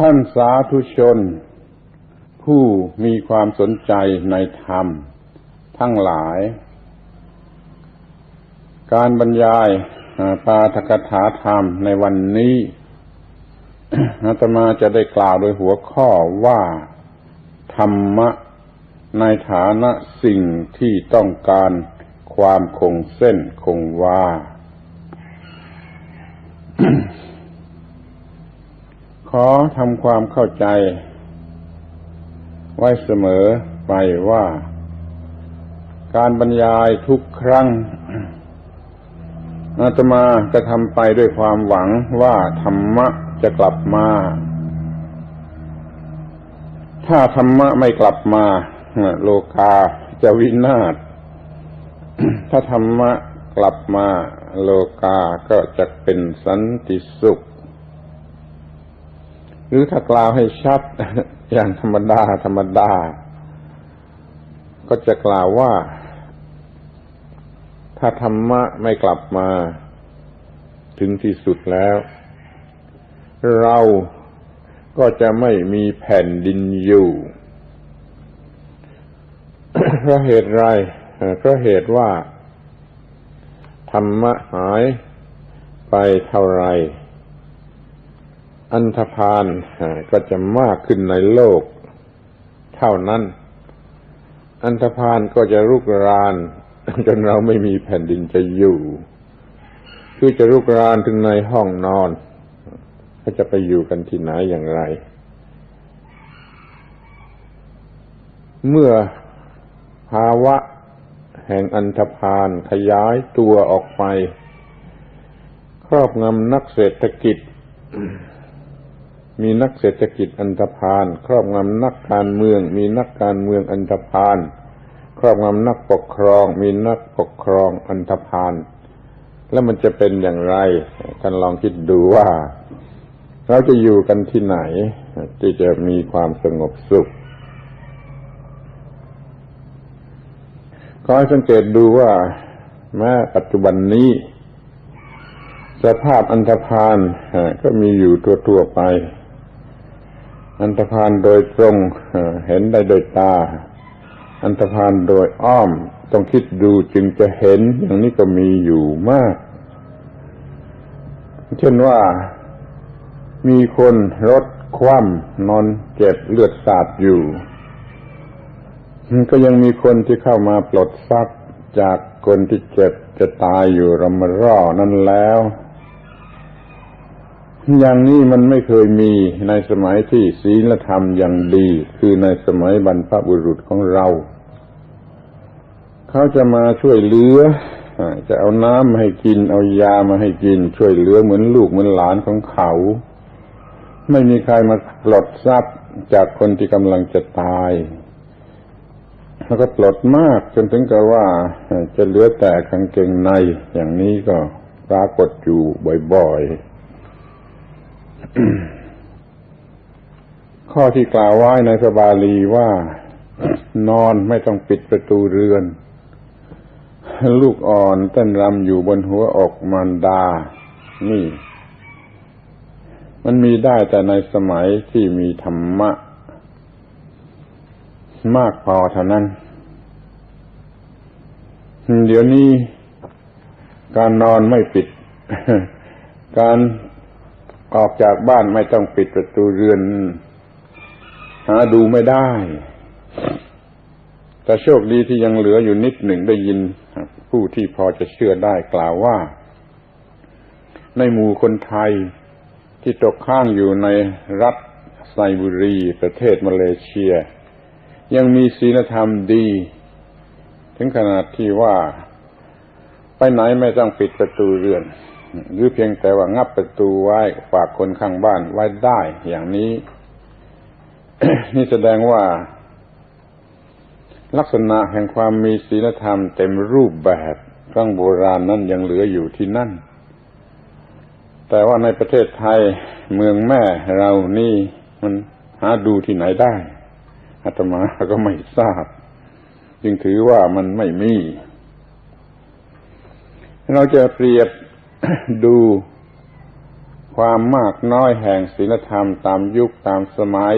ท่านสาธุชน ผู้มีความสนใจในธรรม ทั้งหลาย การบรรยายปาทกถาธรรมในวันนี้อาตมาจะได้กล่าวโดยหัวข้อว่า ธรรมะในฐานะสิ่งที่ต้องการความคงเส้นคงวา ขอทำความเข้าใจ ไว้เสมอไปว่า การบรรยายทุกครั้งอาตมาจะทำไปด้วยความหวังว่าธรรมะจะกลับมา ถ้าธรรมะไม่กลับมาโลกาจะวินาศ ถ้าธรรมะกลับมา โลกาก็จะเป็นสันติสุข หรือถ้ากล่าวให้ชัด อย่างธรรมดา ธรรมดา ก็จะกล่าวว่า ถ้าธรรมะไม่กลับมา ถึงที่สุดแล้ว เราก็จะไม่มีแผ่นดินอยู่เพราะเหตุไรเพราะเหตุว่า ธรรมะหายไปเท่าไร อันธพาลก็จะมากขึ้นในโลก เท่านั้น อันธพาลก็จะรุกรานจนเราไม่มีแผ่นดินจะอยู่คือจะรุกรานถึงในห้องนอนเขาจะไปอยู่กันที่ไหนอย่างไร เมื่อภาวะแห่งอันธพาลขยายตัวออกไป ครอบงำนักเศรษฐกิจ มีนักเศรษฐกิจอันธพาลครอบงำนักการเมือง มีนักการเมืองอันธพาลครอบงำนักปกครอง มีนักปกครองอันธพาลแล้วมันจะเป็นอย่างไรท่านลองคิดดูว่า เราจะอยู่กันที่ไหน ที่จะมีความสงบสุขขอให้สังเกตดูว่าแม้ปัจจุบันนี้ สภาพอันธพาลก็มีอยู่ทั่วๆไป อันธพาลโดยตรงเห็นได้โดยตา อันธพาลโดยอ้อมต้องคิดดูจึงจะเห็นอย่างนี้ก็มีอยู่มาก เช่นว่ามีคนรถคว่ำนอนเจ็บเลือดสาดอยู่ ก็ยังมีคนที่เข้ามาปลดทรัพย์จากคนที่เจ็บจะตายอยู่รำมร่อนั่นแล้ว อย่างนี้มันไม่เคยมีในสมัยที่ศีลธรรมอย่างดี คือในสมัยบรรพบุรุษของเรา เขาจะมาช่วยเหลือจะเอาน้ำมาให้กิน เอายามาให้กิน ช่วยเหลือเหมือนลูกเหมือนหลานของเขา ไม่มีใครมาปลดทรัพย์จากคนที่กำลังจะตายแล้วก็ปลดมากจนถึงกับว่าจะเหลือแต่กางเกงในอย่างนี้ก็ปรากฏอยู่บ่อยๆ ข้อที่กล่าวไว้ในสบาลีว่า นอนไม่ต้องปิดประตูเรือน ลูกอ่อนเต้นรำอยู่บนหัวอกมารดา นี่ มันมีได้แต่ในสมัยที่มีธรรมะ มากพอเท่านั้น เดี๋ยวนี้การนอนไม่ปิด การ ออกจากบ้านไม่ต้องปิดประตูเรือน หาดูไม่ได้ แต่โชคดีที่ยังเหลืออยู่นิดหนึ่งได้ยิน ผู้ที่พอจะเชื่อได้กล่าวว่า ในหมู่คนไทยที่ตกข้างอยู่ในรัฐไซบุรีประเทศมาเลเซีย ยังมีศีลธรรมดี ถึงขนาดที่ว่า ไปไหนไม่ต้องปิดประตูเรือน หรือเพียงแต่ว่างับประตูไว้ฝากคนข้างบ้านไว้ได้อย่างนี้ นี่แสดงว่า ลักษณะแห่งความมีศีลธรรมเต็มรูปแบบครั้งโบราณนั้นยังเหลืออยู่ที่นั่น แต่ว่าในประเทศไทยเมืองแม่เรานี่มันหาดูที่ไหนได้อาตมาก็ไม่ทราบ จึงถือว่ามันไม่มี เราจะเปรียบ ดูความมากน้อยแห่งศีลธรรมตามยุคตามสมัย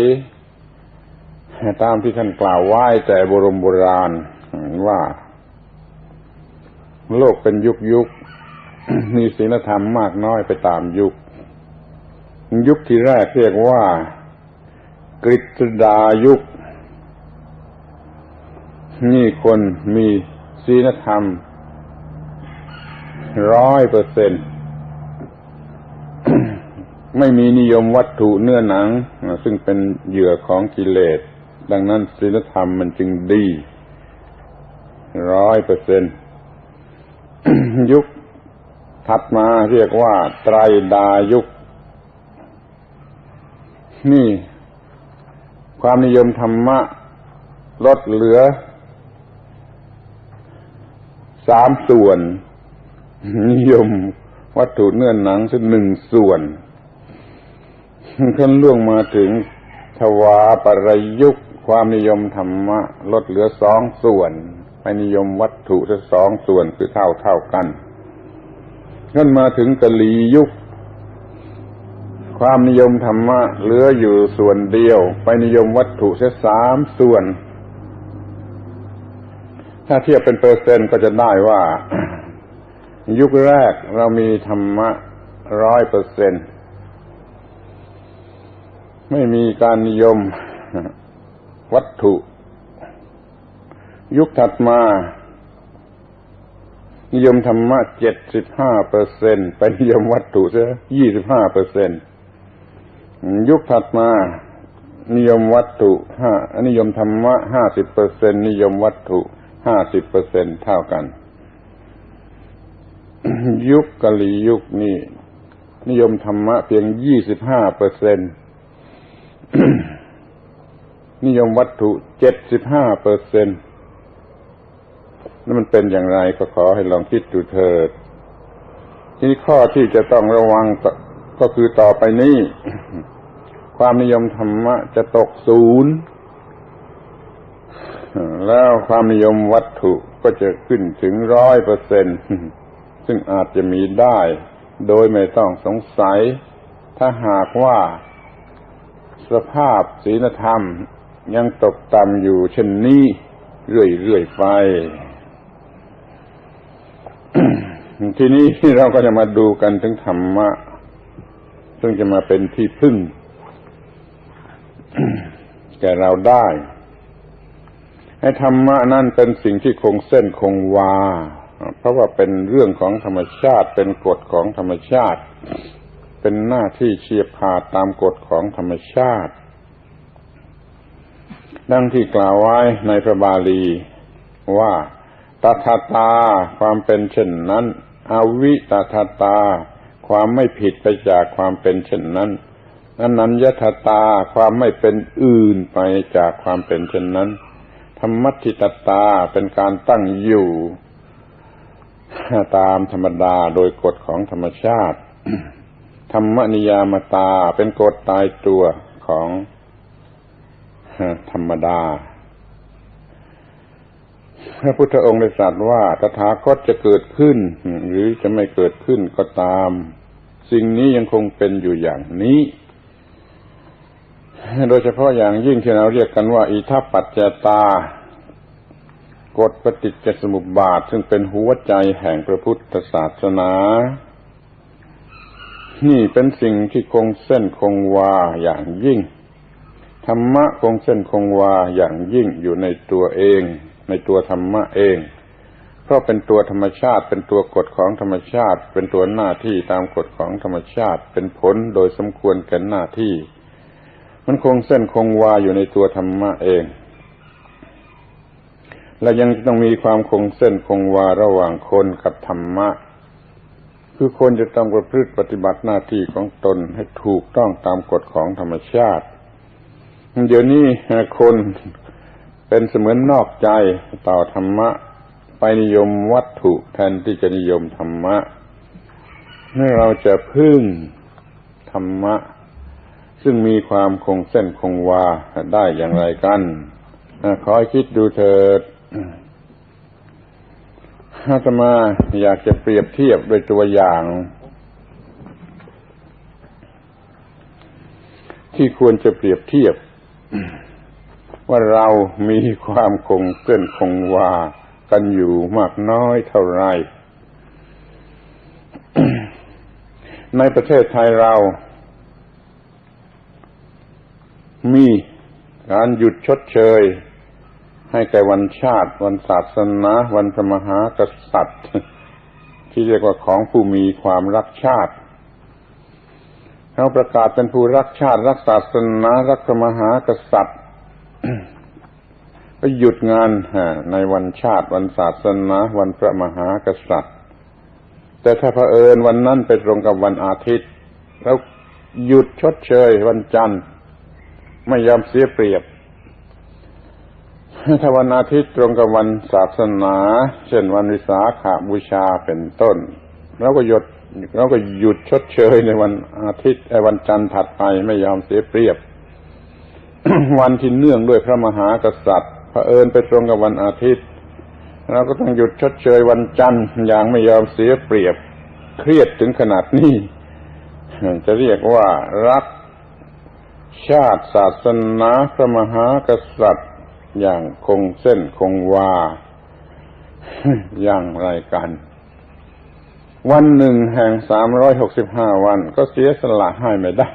ตามที่ท่านกล่าวไว้แต่โบรมโบราณว่า โลกเป็นยุคยุคมีศีลธรรมมากน้อยไปตามยุค ยุคที่แรกเรียกว่า กฤษดายุค นี่คนมีศีลธรรม ร้อยเปอร์เซ็นต์ไม่มีนิยมวัตถุเนื้อหนัง ซึ่งเป็นเหยื่อของกิเลส ดังนั้นศีลธรรมมันจึงดีร้อยเปอร์เซ็นต์ยุคถัดมาเรียกว่า ไตรดายุค นี่ ความนิยมธรรมะ ลดเหลือสามส่วน นิยมวัตถุเนื้อหนังซึ่งหนึ่งส่วนขั้นล่วงมาถึงทวาปรยุคความนิยมธรรมะ ลดเหลือสองส่วนไปนิยมวัตถุสักสองส่วนคือเท่าเท่ากันขั้นมาถึงกะลียุค ความนิยมธรรมะเหลืออยู่ส่วนเดียว ไปนิยมวัตถุเสียสามส่วน ถ้าเทียบเป็นเปอร์เซ็นต์ก็จะได้ว่า ยุคแรกเรามีธรรมะร้อยเปอร์เซ็นต์ไม่มีการนิยมวัตถุ ยุคถัดมา นิยมธรรมะเจ็ดสิบห้าเปอร์เซ็นไปนิยมวัตถุเสียยี่สิบห้าเปอร์เซ็นยุคถัดมา นิยมวัตถุห้านิยมธรรมะห้าสิบเปอร์เซ็นนิยมวัตถุห้าสิบเปอร์เซ็นเท่ากัน ยุคกะลียุคนี้นิยมธรรมะเพียงยี่สิบห้าเปอร์เซ็นต์นิยมวัตถุเจ็ดสิบห้าเปอร์เซ็นต์นั่นมันเป็นอย่างไรก็ขอให้ลองคิดดูเถิดทีนี้ข้อที่จะต้องระวังก็คือต่อไปนี้ ความนิยมธรรมะจะตกศูนย์แล้วความนิยมวัตถุก็จะขึ้นถึงร้อยเปอร์เซ็นต์ ซึ่งอาจจะมีได้ โดยไม่ต้องสงสัย ถ้าหากว่า สภาพศีลธรรมยังตกต่ำอยู่เช่นนี้ เรื่อยๆไป ทีนี้เราก็จะมาดูกันถึงธรรมะ ซึ่งจะมาเป็นที่พึ่ง แก่เราได้ ให้ธรรมะนั่นเป็นสิ่งที่คงเส้นคงวา เพราะว่าเป็นเรื่องของธรรมชาติ เป็นกฎของธรรมชาติ เป็นหน้าที่เฉียบขาดตามกฎของธรรมชาติ ดังที่กล่าวไว้ในพระบาลีว่าตถาตาความเป็นเช่นนั้น อวิตถาตา ความไม่ผิดไปจากความเป็นเช่นนั้นอนัญญาตาความไม่เป็นอื่นไปจากความเป็นเช่นนั้น ธรรมัติตตาเป็นการตั้งอยู่ ตามธรรมดาโดยกฎของธรรมชาติ ธรรมนิยามตาเป็นกฎตายตัวของธรรมดา พระพุทธองค์ได้ตรัสว่าตถาคตจะเกิดขึ้น หรือจะไม่เกิดขึ้นก็ตาม สิ่งนี้ยังคงเป็นอยู่อย่างนี้ โดยเฉพาะอย่างยิ่งที่เราเรียกกันว่า อิทัปปัจจตา กฎปฏิจจสมุปบาท ซึ่งเป็นหัวใจแห่งพระพุทธศาสนา นี่เป็นสิ่งที่คงเส้นคงวาอย่างยิ่ง ธรรมะคงเส้นคงวาอย่างยิ่งอยู่ในตัวเอง ในตัวธรรมะเอง เพราะเป็นตัวธรรมชาติ เป็นตัวกฎของธรรมชาติ เป็นตัวหน้าที่ตามกฎของธรรมชาติ เป็นผลโดยสมควรแก่หน้าที่ มันคงเส้นคงวาอยู่ในตัวธรรมะเอง และยังต้องมีความคงเส้นคงวาระหว่างคนกับธรรมะ คือคนจะต้องประพฤติปฏิบัติหน้าที่ของตนให้ถูกต้องตามกฎของธรรมชาติ เดี๋ยวนี้คนเป็นเสมือนนอกใจต่อธรรมะ ไปนิยมวัตถุแทนที่จะนิยมธรรมะให้เราจะพึ่งธรรมะ ซึ่งมีความคงเส้นคงวาได้อย่างไรกันขอให้คิดดูเถิด อาตมาอยากจะเปรียบเทียบโดยตัวอย่าง ที่ควรจะเปรียบเทียบ ว่าเรามีความคงเส้นคงวากันอยู่มากน้อยเท่าไร ในประเทศไทยเรา มีการหยุดชดเชย ให้แก่วันชาติ วันศาสนา วันพระมหากษัตริย์ ที่เรียกว่าของผู้มีความรักชาติเขาประกาศเป็นผู้รักชาติ รักศาสนา รักพระมหากษัตริย์ก็หยุดงานในวันชาติ วันศาสนา วันพระมหากษัตริย์ แต่ถ้าเผอิญวันนั้นไปตรงกับวันอาทิตย์ แล้วหยุดชดเชยวันจันทร์ ไม่ยอมเสียเปรียบ ถ้าวันอาทิตย์ตรงกับวันศาสนา เช่นวันวิสาขาบูชาเป็นต้นเราก็หยุดเราก็หยุดชดเชยในวันอาทิตย์ไอ้วันจันทร์ถัดไปไม่ยอมเสียเปรียบ วันที่เนื่องด้วยพระมหากษัตริย์เผอิญไปตรงกับวันอาทิตย์เราก็ต้องหยุดชดเชยวันจันทร์อย่างไม่ยอมเสียเปรียบ เครียดถึงขนาดนี้จะเรียกว่ารักชาติศาสนาพระมหากษัตริย์ อย่างคงเส้นคงวา อย่างไรกัน วันหนึ่งแห่งสามร้อยหกสิบห้าวัน ก็เสียสละให้ไม่ได้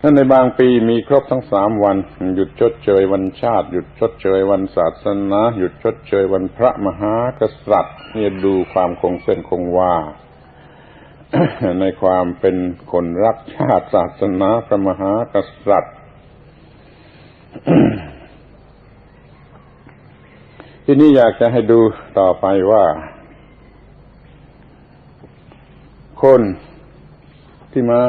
ถ้าในบางปีมีครบทั้งสามวัน หยุดชดเชยวันชาติ หยุดชดเชยวันศาสนา หยุดชดเชยวันพระมหากษัตริย์เนี่ยดูความคงเส้นคงวาในความเป็นคนรักชาติศาสนาพระมหากษัตริย์ ที่นี้อยากจะให้ดูต่อไปว่า คนที่มา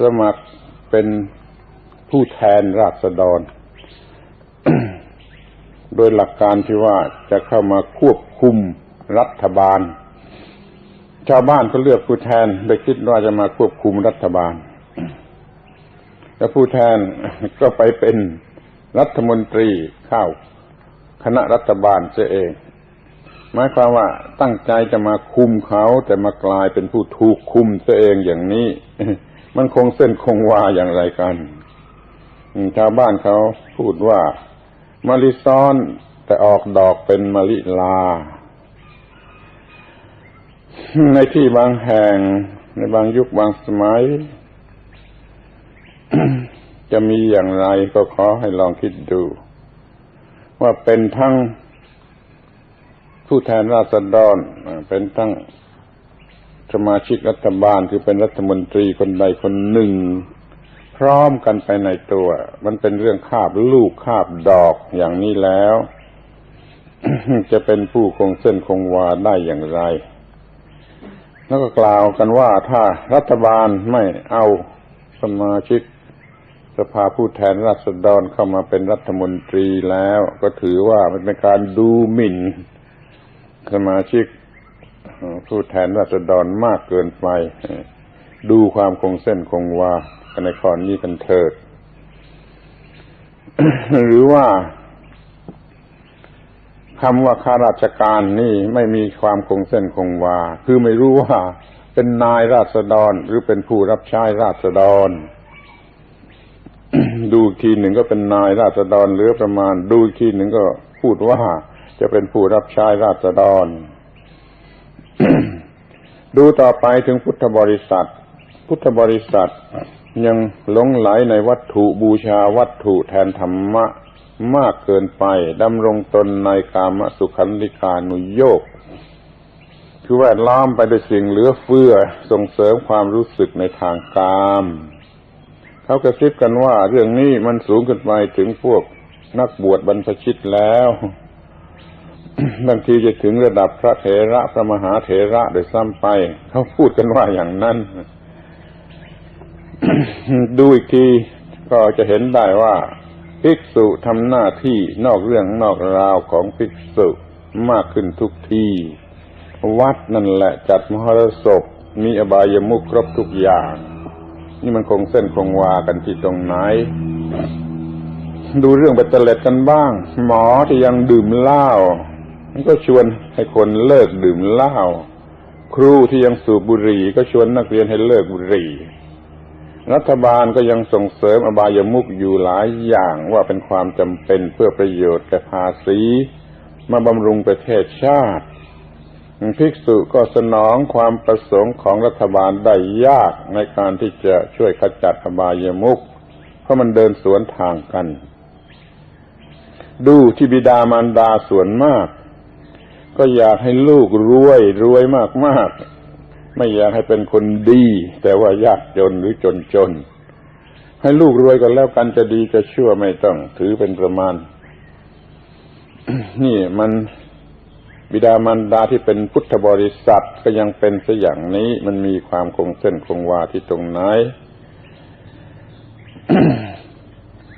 สมัครเป็นผู้แทนราษฎร โดยหลักการที่ว่าจะเข้ามาควบคุมรัฐบาล ชาวบ้านก็เลือกผู้แทนโดยคิดว่าจะมาควบคุมรัฐบาล แล้วผู้แทนก็ไปเป็นรัฐมนตรีข้าว คณะรัฐบาลเสียเอง หมายความว่าตั้งใจจะมาคุมเขาแต่มากลายเป็นผู้ถูกคุมเสียเองอย่างนี้ มันคงเส้นคงวาอย่างไรกันชาวบ้านเขาพูดว่ามะลิซ้อนแต่ออกดอกเป็นมะลิลา ในที่บางแห่ง ในบางยุคบางสมัย จะมีอย่างไรก็ขอให้ลองคิดดู ว่าเป็นทั้งผู้แทนราษฎรเป็นทั้งสมาชิกรัฐบาลคือเป็นรัฐมนตรีคนใดคนหนึ่ง พร้อมกันไปในตัว มันเป็นเรื่องคาบลูกคาบดอกอย่างนี้แล้ว จะเป็นผู้คงเส้นคงวาได้อย่างไร แล้วก็กล่าวกันว่าถ้ารัฐบาลไม่เอาสมาชิก สภาผู้แทนราษฎรเข้ามาเป็นรัฐมนตรีแล้ว ก็ถือว่ามันเป็นการดูหมิ่น สมาชิกผู้แทนราษฎรมากเกินไป ดูความคงเส้นคงวากันในข้อนี้กันเถิด หรือว่าคำว่าข้าราชการนี่ไม่มีความคงเส้นคงวา คือไม่รู้ว่าเป็นนายราษฎรหรือเป็นผู้รับใช้ราษฎร ดูทีหนึ่งก็เป็นนายราษฎรเหลือประมาณ ดูทีหนึ่งก็พูดว่าจะเป็นผู้รับใช้ราษฎร ดูต่อไปถึงพุทธบริษัท พุทธบริษัทยังหลงไหลในวัตถุบูชาวัตถุแทนธรรมะมากเกินไปดำรงตนในกามสุขันธิกานุโยกคือแวดล้อมไปด้วยสิ่งเหลือเฟือส่งเสริมความรู้สึกในทางกาม เขากระซิบกันว่า เรื่องนี้มันสูงขึ้นไปถึงพวกนักบวชบรรพชิตแล้วบางทีจะถึงระดับพระเถระพระมหาเถระโดยซ้ำไป เขาพูดกันว่าอย่างนั้น ดูอีกทีก็จะเห็นได้ว่าภิกษุทำหน้าที่นอกเรื่องนอกราวของภิกษุมากขึ้นทุกที วัดนั่นแหละจัดมหรสพมีอบายมุขครบทุกอย่าง นี่มันคงเส้นคงวากันที่ตรงไหน ดูเรื่องเบ็ดเตล็ดกันบ้าง หมอที่ยังดื่มเหล้ามันก็ชวนให้คนเลิกดื่มเหล้าครูที่ยังสูบบุหรี่ก็ชวนนักเรียนให้เลิกบุหรี่ รัฐบาลก็ยังส่งเสริมอบายมุขอยู่หลายอย่างว่าเป็นความจำเป็นเพื่อประโยชน์แก่ภาษี มาบำรุงประเทศชาติ ภิกษุก็สนองความประสงค์ของรัฐบาลได้ยากในการที่จะช่วยขจัดอบายมุขเพราะมันเดินสวนทางกัน ดูที่บิดามารดาส่วนมาก ก็อยากให้ลูกรวยรวยมากๆ ไม่อยากให้เป็นคนดี แต่ว่ายากจนหรือจนจนให้ลูกรวยกันแล้วกันจะดีจะชั่วไม่ต้องถือเป็นประมาณ นี่มัน บิดามารดาที่เป็นพุทธบริษัทก็ยังเป็นสอย่างนี้มันมีความคงเส้นคงวาที่ตรงไหน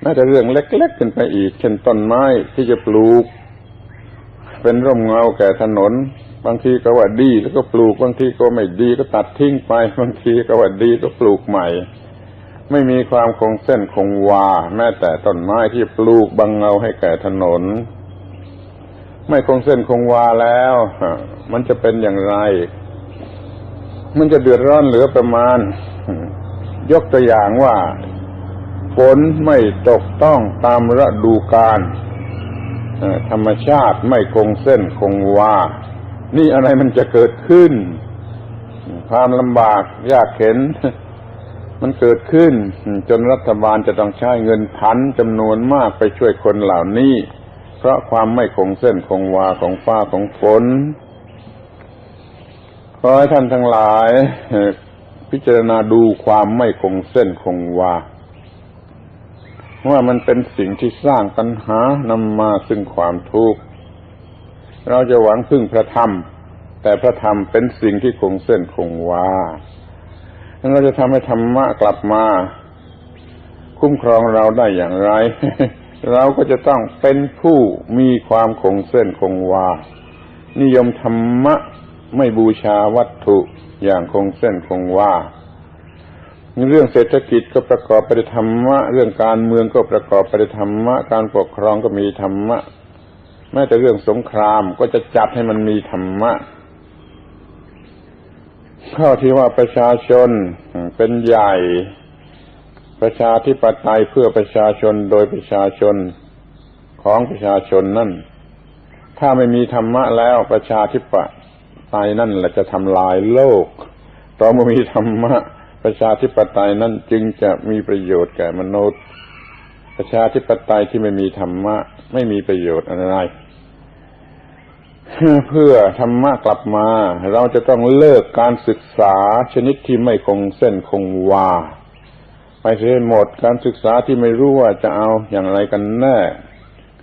น่าจะเรื่องเล็กๆขึ้นไปอีก เช่นต้นไม้ที่จะปลูก เป็นร่มเงาแก่ถนน บางทีก็ว่าดีแล้วก็ปลูก บางทีก็ไม่ดีก็ตัดทิ้งไป บางทีก็ว่าดีก็ปลูกใหม่ ไม่มีความคงเส้นคงวา แม้แต่ต้นไม้ที่ปลูกบังเงาให้แก่ถนน ไม่คงเส้นคงวาแล้ว มันจะเป็นอย่างไร มันจะเดือดร้อนเหลือประมาณ ยกตัวอย่างว่าฝนไม่ตกต้องตามฤดูกาลธรรมชาติไม่คงเส้นคงวา นี่อะไรมันจะเกิดขึ้น ความลำบากยากเข็น มันเกิดขึ้น จนรัฐบาลจะต้องใช้เงินพันจำนวนมากไปช่วยคนเหล่านี้ เพราะความไม่คงเส้นคงวาของฟ้าของฝนขอให้ท่านทั้งหลาย พิจารณาดูความไม่คงเส้นคงวาว่ามันเป็นสิ่งที่สร้างปัญหานำมาซึ่งความทุกข์เราจะหวังพึ่งพระธรรม แต่พระธรรมเป็นสิ่งที่คงเส้นคงวาเราจะทำให้ธรรมะกลับมา คุ้มครองเราได้อย่างไร เราก็จะต้องเป็นผู้มีความคงเส้นคงวา นิยมธรรมะไม่บูชาวัตถุอย่างคงเส้นคงวาเรื่องเศรษฐกิจก็ประกอบไปด้วยธรรมะ เรื่องการเมืองก็ประกอบไปด้วยธรรมะ การปกครองก็มีธรรมะ แม้แต่เรื่องสงครามก็จะจัดให้มันมีธรรมะ ข้อที่ว่าประชาชนเป็นใหญ่ ประชาธิปไตยเพื่อประชาชนโดยประชาชนของประชาชนนั่น ถ้าไม่มีธรรมะแล้วประชาธิปไตยนั่นแหละจะทำลายโลกต่อเมื่อมีธรรมะประชาธิปไตยนั้นจึงจะมีประโยชน์แก่มนุษย์ ประชาธิปไตยที่ไม่มีธรรมะไม่มีประโยชน์อะไรเพื่อธรรมะกลับมา เราจะต้องเลิกการศึกษาชนิดที่ไม่คงเส้นคงวา ไปเสียหมด การศึกษาที่ไม่รู้ว่าจะเอาอย่างไรกันแน่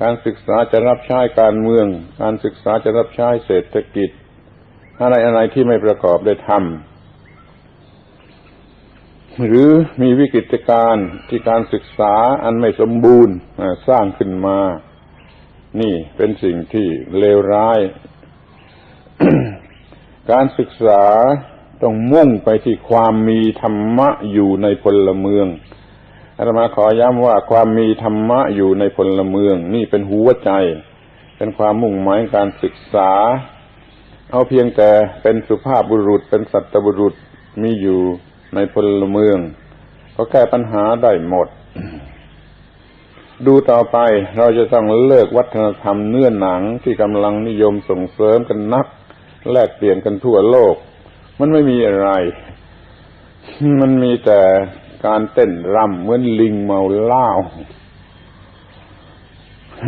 การศึกษาจะรับใช้การเมือง การศึกษาจะรับใช้เศรษฐกิจ อะไรอะไรที่ไม่ประกอบด้วยธรรมหรือมีวิกฤตการณ์ที่การศึกษาอันไม่สมบูรณ์สร้างขึ้นมา นี่เป็นสิ่งที่เลวร้าย การศึกษา ต้องมุ่งไปที่ความมีธรรมะอยู่ในพลเมืองอาตมาขอย้ำว่าความมีธรรมะอยู่ในพลเมือง นี่เป็นหัวใจ เป็นความมุ่งหมายการศึกษา เอาเพียงแต่เป็นสุภาพบุรุษเป็นสัตบุรุษมีอยู่ในพลเมือง ก็แก้ปัญหาได้หมด ดูต่อไปเราจะต้องเลิกวัฒนธรรมเนื้อหนังที่กำลังนิยมส่งเสริมกันนัก แลกเปลี่ยนกันทั่วโลก มันไม่มีอะไร มันมีแต่การเต้นรำเหมือนลิงเมาเหล้า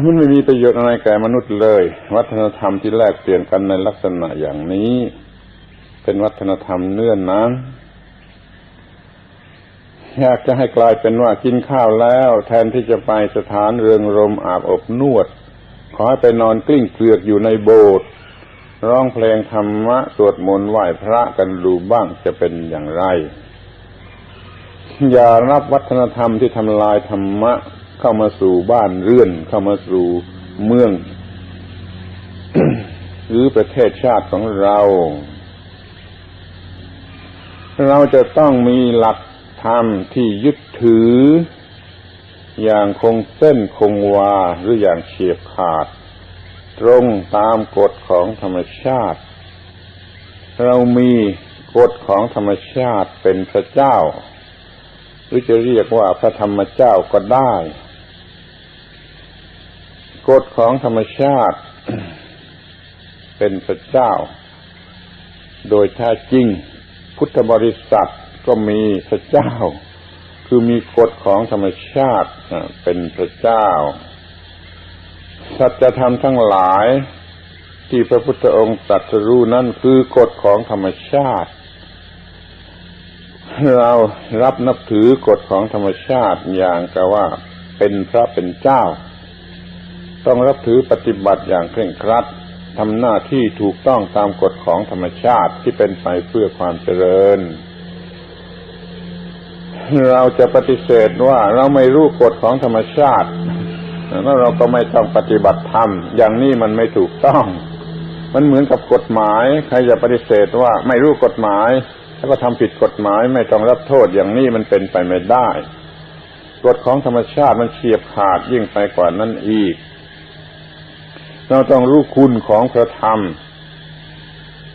มันไม่มีประโยชน์อะไรแก่มนุษย์เลย วัฒนธรรมที่แลกเปลี่ยนกันในลักษณะอย่างนี้ เป็นวัฒนธรรมเนื้อหนังอยากจะให้กลายเป็นว่ากินข้าวแล้ว แทนที่จะไปสถานเรืองรมอาบอบนวด ขอให้ไปนอนกลิ้งเกลือกอยู่ในโบสถ์ ร้องเพลงธรรมะ สวดมนต์ไหว้พระกันดูบ้างจะเป็นอย่างไร อย่ารับวัฒนธรรมที่ทำลายธรรมะ เข้ามาสู่บ้านเรือน เข้ามาสู่เมือง หรือประเทศชาติของเรา เราจะต้องมีหลักธรรมที่ยึดถือ อย่างคงเส้นคงวาหรืออย่างเฉียบขาด ตรงตามกฎของธรรมชาติ เรามีกฎของธรรมชาติเป็นพระเจ้า หรือจะเรียกว่าพระธรรมเจ้าก็ได้ กฎของธรรมชาติ เป็นพระเจ้า โดยแท้จริง พุทธบริษัทก็มีพระเจ้า คือมีกฎของธรรมชาติเป็นพระเจ้า สัจธรรมทั้งหลายที่พระพุทธองค์ตรัสรู้นั่นคือกฎของธรรมชาติ เรารับนับถือกฎของธรรมชาติอย่างกับว่าเป็นพระเป็นเจ้า ต้องรับถือปฏิบัติอย่างเคร่งครัดทำหน้าที่ถูกต้องตามกฎของธรรมชาติที่เป็นไปเพื่อความเจริญ เราจะปฏิเสธว่าเราไม่รู้กฎของธรรมชาติ แล้วเราก็ไม่ต้องปฏิบัติธรรม อย่างนี้มันไม่ถูกต้อง มันเหมือนกับกฎหมาย ใครจะปฏิเสธว่าไม่รู้กฎหมาย แล้วก็ทำผิดกฎหมายไม่ต้องรับโทษอย่างนี้มันเป็นไปไม่ได้กฎของธรรมชาติมันเฉียบขาดยิ่งไปกว่านั้นอีก เราต้องรู้คุณของพระธรรม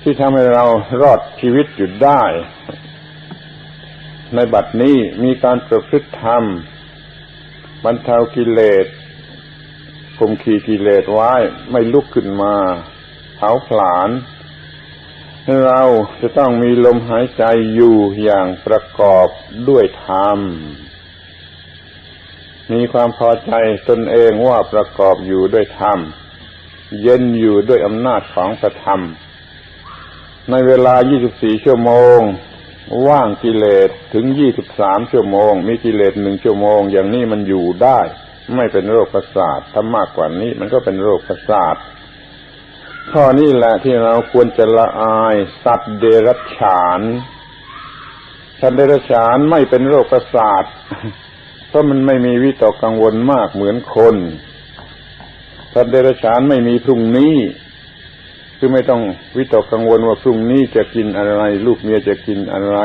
ที่ทำให้เรารอดชีวิตอยู่ได้ ในบัดนี้มีการประพฤติธรรมบรรเทากิเลส ข่มขีกิเลสไว้ ไม่ลุกขึ้นมาเผาผลาญเราจะต้องมีลมหายใจอยู่อย่างประกอบด้วยธรรม มีความพอใจตนเองว่าประกอบอยู่ด้วยธรรม เย็นอยู่ด้วยอำนาจของพระธรรม ในเวลา 24 ชั่วโมง ว่างกิเลสถึง 23 ชั่วโมง มีกิเลสหนึ่งชั่วโมง อย่างนี้มันอยู่ได้ ไม่เป็นโรคประสาทถ้ามากกว่านี้มันก็เป็นโรคประสาทข้อนี้แหละที่เราควรจะละอายสัตว์เดรัจฉานสัตว์เดรัจฉานไม่เป็นโรคประสาทเพราะมันไม่มีวิตกกังวลมากเหมือนคนสัตว์เดรัจฉานไม่มีพรุ่งนี้ คือไม่ต้องวิตกกังวลว่าพรุ่งนี้จะกินอะไร ลูกเมียจะกินอะไร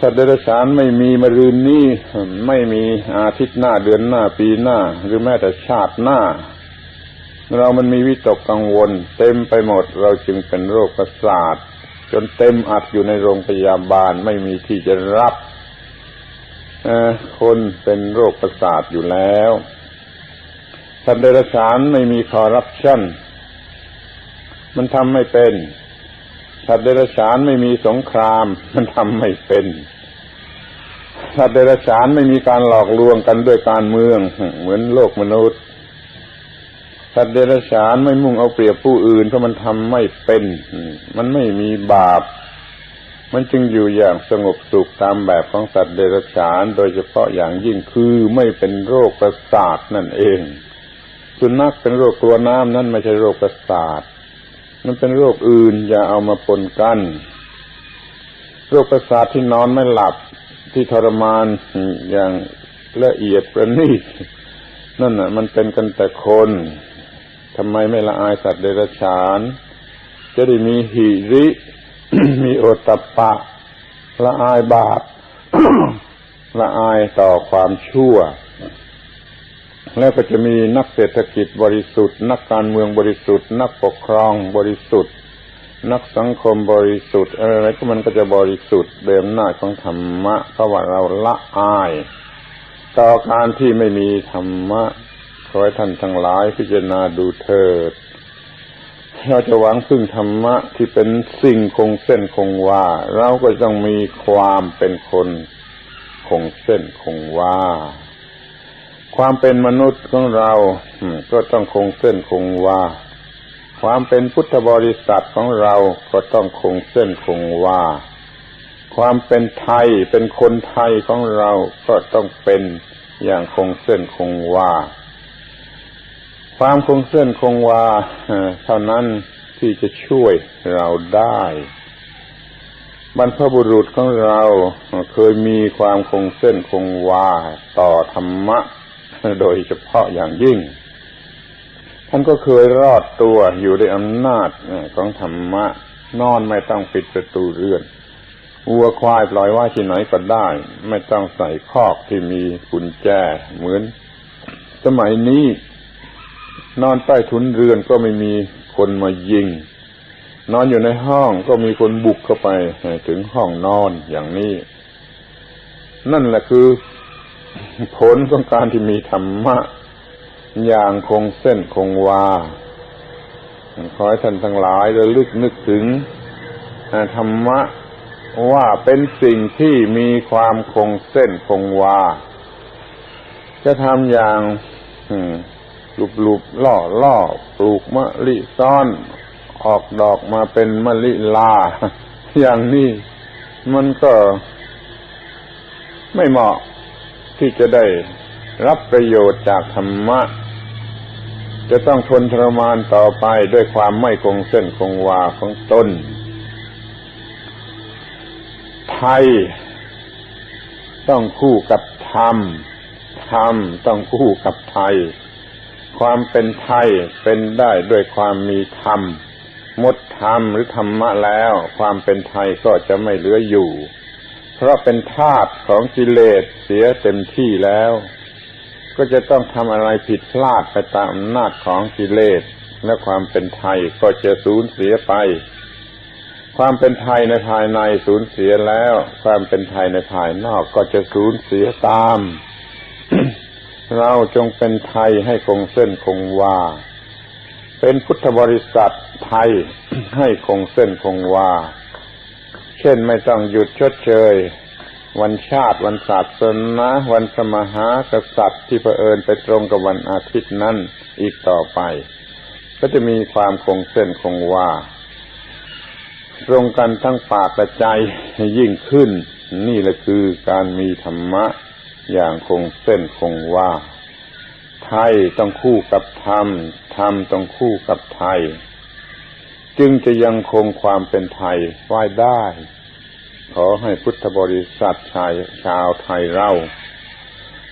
สัตว์เดรัจฉานไม่มีมรืนนี้ไม่มีอาทิตย์หน้าเดือนหน้าปีหน้า หรือแม้แต่ชาติหน้า เรามันมีวิตกกังวล เต็มไปหมด เราจึงเป็นโรคประสาทจนเต็มอัดอยู่ในโรงพยาบาลไม่มีที่จะรับคนเป็นโรคประสาทอยู่แล้วสัตว์เดรัจฉานไม่มีคอร์รัปชันมันทำไม่เป็น สัตว์เดรัจฉานไม่มีสงคราม มันทำไม่เป็นสัตว์เดรัจฉานไม่มีการหลอกลวงกันด้วยการเมือง เหมือนโลกมนุษย์สัตว์เดรัจฉานไม่มุ่งเอาเปรียบผู้อื่นเพราะมันทำไม่เป็น มันไม่มีบาป มันจึงอยู่อย่างสงบสุขตามแบบของสัตว์เดรัจฉาน โดยเฉพาะอย่างยิ่งคือไม่เป็นโรคประสาทนั่นเองสุนัขเป็นโรคกลัวน้ำนั่นไม่ใช่โรคประสาท มันเป็นโรคอื่น อย่าเอามาปนกัน โรคประสาทที่นอนไม่หลับที่ทรมานอย่างละเอียดประณีตนั่นน่ะ มันเป็นกันแต่คนทำไมไม่ละอายสัตว์เดรัจฉาน จะได้มีหิริ มีโอตตปะ ละอายบาปละอายต่อความชั่ว แล้วก็จะมีนักเศรษฐกิจบริสุทธิ์ นักการเมืองบริสุทธิ์ นักปกครองบริสุทธิ์ นักสังคมบริสุทธิ์อะไรก็มันก็จะบริสุทธิ์เดิมหน้าของธรรมะเพราะว่าเราละอาย ต่อการที่ไม่มีธรรมะขอให้ท่านทั้งหลายพิจารณาดูเถิดเราจะหวังพึ่งธรรมะที่เป็นสิ่งคงเส้นคงวาเราก็ต้องมีความเป็นคนคงเส้นคงวา ความเป็นมนุษย์ของเราก็ต้องคงเส้นคงวา ความเป็นพุทธบริษัทของเราก็ต้องคงเส้นคงวา ความเป็นไทยเป็นคนไทยของเราก็ต้องเป็นอย่างคงเส้นคงวา ความคงเส้นคงวาเท่านั้นที่จะช่วยเราได้ บรรพบุรุษของเราเคยมีความคงเส้นคงวาต่อธรรมะ โดยเฉพาะอย่างยิ่ง ท่านก็เคยรอดตัวอยู่ในอำนาจของธรรมะ นอนไม่ต้องปิดประตูเรือนวัวควายปล่อยว่าที่ไหนก็ได้ ไม่ต้องใส่คอกที่มีกุญแจเหมือน สมัยนี้ นอนใต้ทุนเรือนก็ไม่มีคนมายิง นอนอยู่ในห้องก็มีคนบุกเข้าไปถึงห้องนอนอย่างนี้ นั่นแหละคือ ผลของการที่มีธรรมะ อย่างคงเส้นคงวา ขอให้ท่านทั้งหลายระลึกนึกถึงธรรมะว่าเป็นสิ่งที่มีความคงเส้นคงวา จะทำอย่างลุบลุบล่อล่อปลูกมะลิซ้อน ออกดอกมาเป็นมะลิลา อย่างนี้มันก็ไม่เหมาะ ที่จะได้รับประโยชน์จากธรรมะ จะต้องทนทรมานต่อไปด้วยความไม่คงเส้นคงวาของตนไทยต้องคู่กับธรรม ธรรมต้องคู่กับไทย ความเป็นไทยเป็นได้ด้วยความมีธรรม หมดธรรมหรือธรรมะแล้ว ความเป็นไทยก็จะไม่เหลืออยู่ เพราะเป็นธาตุของกิเลสเสียเต็มที่แล้ว ก็จะต้องทำอะไรผิดพลาดไปตามอำนาจของกิเลสและความเป็นไทยก็จะสูญเสียไป ความเป็นไทยในภายในสูญเสียแล้ว ความเป็นไทยในภายนอกก็จะสูญเสียตาม เราจงเป็นไทยให้คงเส้นคงวาเป็นพุทธบริษัทไทยให้คงเส้นคงวา เช่นไม่ต้องหยุดชดเชย วันชาติวันศาสนาวันสมหากษัตริย์ที่เผอิญไปตรงกับวันอาทิตย์นั้นอีกต่อไป ก็จะมีความคงเส้นคงวาตรงกันทั้งปากและใจยิ่งขึ้น นี่แหละคือการมีธรรมะอย่างคงเส้นคงวาไทยต้องคู่กับธรรม ธรรมต้องคู่กับไทย จึงจะยังคงความเป็นไทยไว้ได้ ขอให้พุทธบริษัทชายชาวไทยเรา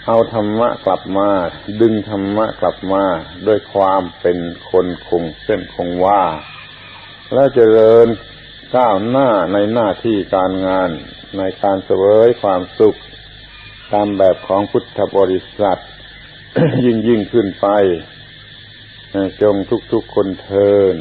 เอาธรรมะกลับมา ดึงธรรมะกลับมาด้วยความเป็นคนคงเส้นคงวาและเจริญก้าวหน้าในหน้าที่การงานในการเสวยความสุข ตามแบบของพุทธบริษัท ยิ่งยิ่งขึ้นไป จงทุกๆคนเทิน